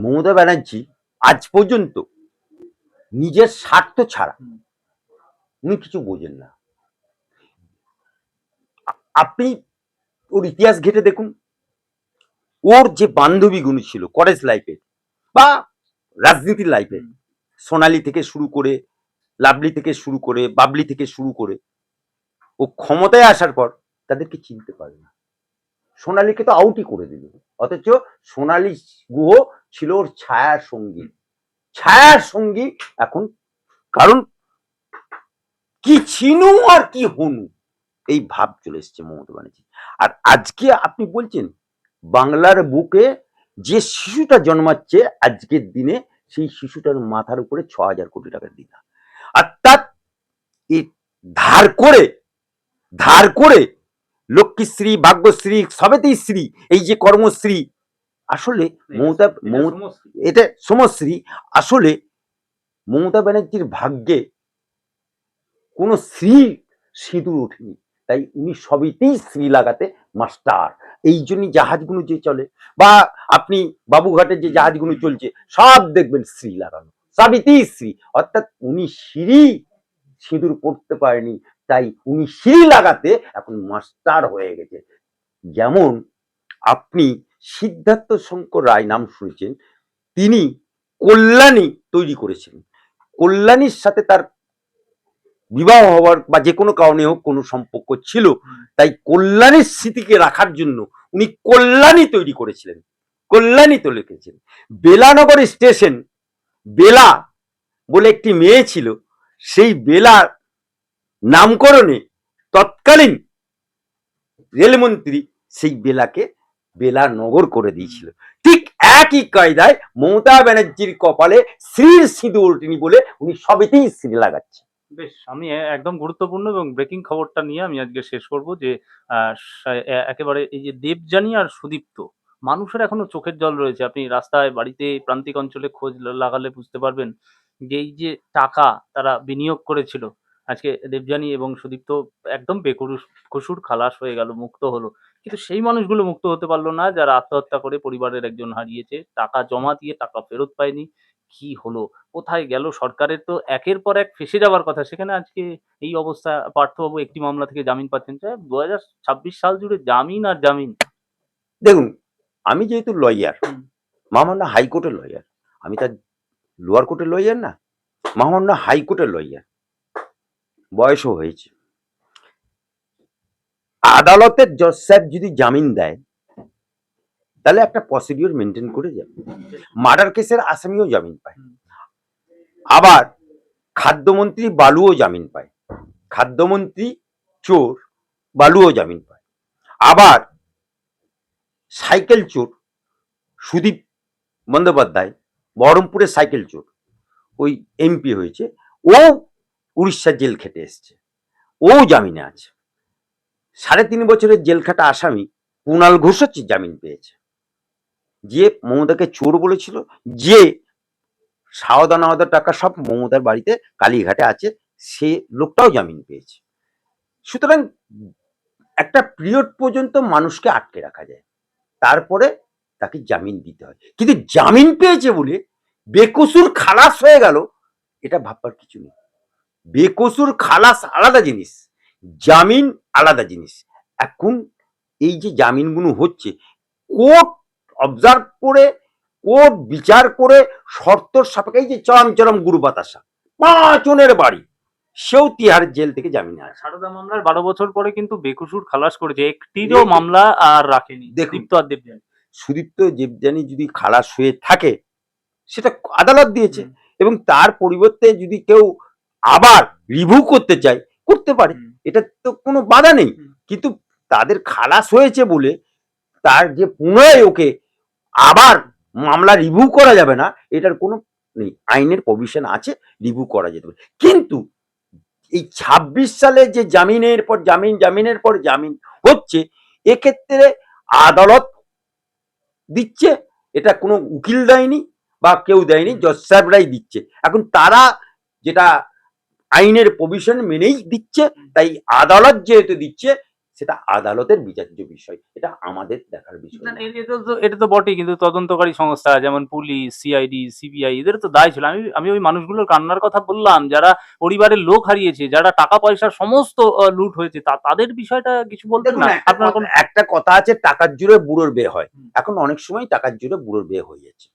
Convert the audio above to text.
মমতা ব্যানার্জি আজ পর্যন্ত নিজের স্বার্থ ছাড়া উনি কিছু বোঝেন না। আপনি ওর ইতিহাস ঘেটে দেখুন। ওর যে বান্ধবীগুলো ছিল কলেজ লাইফে বা রাজনীতির লাইফে সোনালি থেকে শুরু করে লাভলি থেকে শুরু করে বাবলি থেকে শুরু করে ও ক্ষমতায় আসার পর তাদেরকে চিনতে পারে না। সোনালিকে তো আউটই করে দিল। অথচ সোনালি গুহ ছিল ওর ছায়ার সঙ্গী ছায়ার সঙ্গী এখন কারণ কি চিনু আর কি হনু, এই ভাব চলে এসছে মমতা ব্যানার্জি আর আজকে আপনি বলছেন, বাংলার বুকে যে শিশুটা জন্মাচ্ছে আজকের দিনে, সেই শিশুটার মাথার উপরে ছ হাজার কোটি টাকার দিনা অর্থাৎ এই ধার করে ধার করে লক্ষ্মীশ্রী, ভাগ্যশ্রী, সবেতেই শ্রী, এই যে কর্মশ্রী আসলে মমতা এটা সমশ্রী। আসলে মমতা ব্যানার্জির ভাগ্যে কোনো শ্রী সিঁদুর ওঠেনি। তাই উনি সবইতেই শ্রী লাগাতে মাস্টার। এই জন্যই জাহাজগুলো যে চলে বা আপনি বাবুঘাটে যে জাহাজগুলো চলছে সব দেখবেন শ্রী লাগানো। সবইতেই শ্রী অর্থাৎ উনি শ্রী সিঁদুর পড়তে পারেনি। তাই উনি শ্রী লাগাতে এখন মাস্টার হয়ে গেছে। যেমন আপনি সিদ্ধার্থ শঙ্কর রায় নাম শুনেছেন, তিনি কল্যাণী তৈরি করেছেন। কল্যাণীর সাথে তার বিবাহ হওয়ার বা যে কোনো কারণে হোক কোনো সম্পর্ক ছিল, তাই কল্যাণীর স্মৃতিকে রাখার জন্য উনি কল্যাণী তৈরি করেছিলেন, কল্যাণী তো লিখেছেন। বেলানগর স্টেশন, বেলা বলে একটি মেয়ে ছিল, সেই বেলার নামকরণে তৎকালীন রেলমন্ত্রী সেই বেলাকে বেলা নগর করে দিয়েছিল। ঠিক একই কায়দায় মমতা ব্যানার্জির কপালে শ্রীর সিঁদুর ওঠেনি বলে উনি সবেতেই শ্রী লাগাচ্ছে বেশ, আমি একদম গুরুত্বপূর্ণ এবং ব্রেকিং খবরটা নিয়ে আমি আজকে শেষ করব যে একেবারে এই যে দেবযানী আর সুদীপ্ত, মানুষের এখনও চোখের জল রয়েছে। আপনি রাস্তায়, বাড়িতে, প্রান্তিক অঞ্চলে খোঁজ লাগালে বুঝতে পারবেন যে এই যে টাকা তারা বিনিয়োগ করেছিল, আজকে দেবযানী এবং সুদীপ্ত একদম বেকরুষ কসুর খালাস হয়ে গেল, মুক্ত হলো। কিন্তু সেই মানুষগুলো মুক্ত হতে পারল না যারা আত্মহত্যা করে পরিবারের একজন হারিয়েছে। টাকা জমা দিয়ে টাকা ফেরত পায়নি। কি হলো? কোথায় গেল? সরকারের তো একের পর এক ফেসে যাওয়ার কথা। সেখানে আজকে এই অবস্থা পার্থবাবু একটি মামলা থেকে জামিন পাচ্ছেন। দু হাজার ছাব্বিশ সাল জুড়ে জামিন আর জামিন। দেখুন আমি যেহেতু লয়ার হুম। মামান্য হাইকোর্টের লয়ার আমি তার লোয়ার কোর্টের লয়ার না মামান্য হাইকোর্টের লয়ার বয়সও হয়েছে। আদালতের জজ সাহেব যদি জামিন দেয় তাহলে একটা প্রসিডিওর মেনটেন করে যাবে। মার্ডার কেসের আসামিও জামিন পায়। আবার খাদ্যমন্ত্রী বালুও জামিন পায়। খাদ্যমন্ত্রী চোর বালুও জামিন পায়। আবার সাইকেল চোর সুদীপ বন্দ্যোপাধ্যায় বহরমপুরের সাইকেল চোর ওই এমপি হয়েছে ও উড়িষ্যার জেল খেটে এসছে। ও জামিনে আছে। সাড়ে তিন বছরের জেল খাটা আসামি কুণাল ঘোষ হচ্ছে জামিন পেয়েছে। যে মমতাকে চোর বলেছিল, যে সাওদা নাওদা টাকা সব মমতার বাড়িতে কালীঘাটে আছে, সে লোকটাও জামিন পেয়েছে। সুতরাং একটা পিরিয়ড পর্যন্ত মানুষকে আটকে রাখা যায়। তারপরে তাকে জামিন দিতে হয়। কিন্তু জামিন পেয়েছে বলে বেকসুর খালাস হয়ে গেল, এটা ভাববার কিছু নেই। বেকসুর খালাস আলাদা জিনিস। জামিন আলাদা জিনিস এখন এই যে জামিনগুলো হচ্ছে কোর্ট অবজার্ভ করে কোর্ট বিচার করে শর্ত সাপেক্ষে এই যে চরম চরম গুরু বাতাসা পাঁচজনের বাড়ি সেও তিহার জেল থেকে জামিনে আসে সারদা মামলার বারো বছর পরে কিন্তু বেকসুর খালাস করেছে একটিরও। মামলা আর রাখেনি। দীপ্ত আর দেবযানী সুদীপ্ত দেবযানী যদি খালাস হয়ে থাকে সেটা আদালত দিয়েছে এবং তার পরিবর্তে যদি কেউ আবার রিভিউ করতে চায় করতে পারে। এটা তো কোনো বাধা নেই। কিন্তু তাদের খালাস হয়েছে বলে তার যে পুনরায় ওকে আবার মামলা রিভিউ করা যাবে না এটার কোনো নেই। আইনের প্রভিশন আছে রিভিউ করা যেতে পারে। কিন্তু এই ছাব্বিশ সালে যে জামিনের পর জামিন জামিনের পর জামিন হচ্ছে এক্ষেত্রে আদালত দিচ্ছে এটা কোনো উকিল দেয়নি বা কেউ দেয়নি জজ সাহেবরাই দিচ্ছে। এখন তারা যেটা আইনের প্রভিশন মেনেই দিচ্ছে তাই আদালত যেহেতু দিচ্ছে সেটা আদালতের বিচার্য বিষয়। এটা আমাদের দেখার বিষয় এটা তো বটেই কিন্তু তদন্তকারী সংস্থা যেমন পুলিশ সিআইডি সিবিআই এদের তো দায় ছিল। আমি আমি ওই মানুষগুলোর কান্নার কথা বললাম যারা পরিবারের লোক হারিয়েছে যারা টাকা পয়সার সমস্ত লুট হয়েছে তা- তাদের বিষয়টা কিছু বলবেন দেখুন না? আপনার একটা কথা আছে টাকার জুড়ে বুড়োর বিয়ে হয়। এখন অনেক সময় টাকার জুড়ে বুড়োর বিয়ে হয়ে যাচ্ছে।